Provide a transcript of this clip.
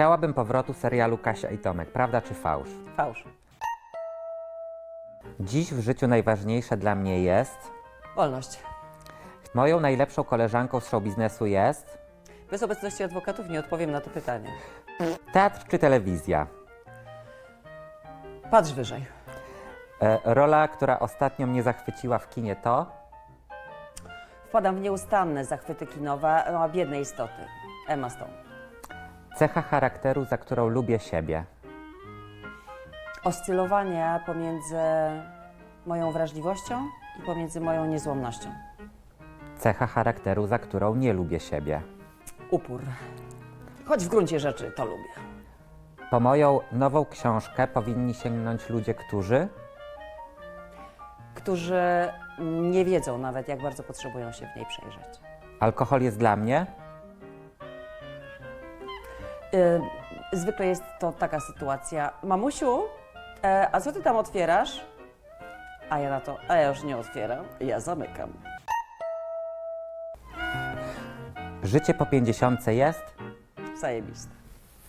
Chciałabym powrotu serialu Kasia i Tomek, prawda czy fałsz? Fałsz. Dziś w życiu najważniejsze dla mnie jest. Wolność. Moją najlepszą koleżanką z show biznesu jest. Bez obecności adwokatów nie odpowiem na to pytanie. Teatr czy telewizja? Patrz wyżej. E, rola, która ostatnio mnie zachwyciła w kinie to. Wpadam w nieustanne zachwyty kinowe no, biednej istoty. Emma Stone. Cecha charakteru, za którą lubię siebie. Oscylowanie pomiędzy moją wrażliwością i pomiędzy moją niezłomnością. Cecha charakteru, za którą nie lubię siebie. Upór. Choć w gruncie rzeczy to lubię. Po moją nową książkę powinni sięgnąć ludzie, którzy. Którzy nie wiedzą nawet, jak bardzo potrzebują się w niej przejrzeć. Alkohol jest dla mnie. Y, zwykle jest to taka sytuacja. Mamusiu, e, a co ty tam otwierasz? A ja na to, a ja już nie otwieram, ja zamykam. Życie po pięćdziesiątce jest. Zajebiste.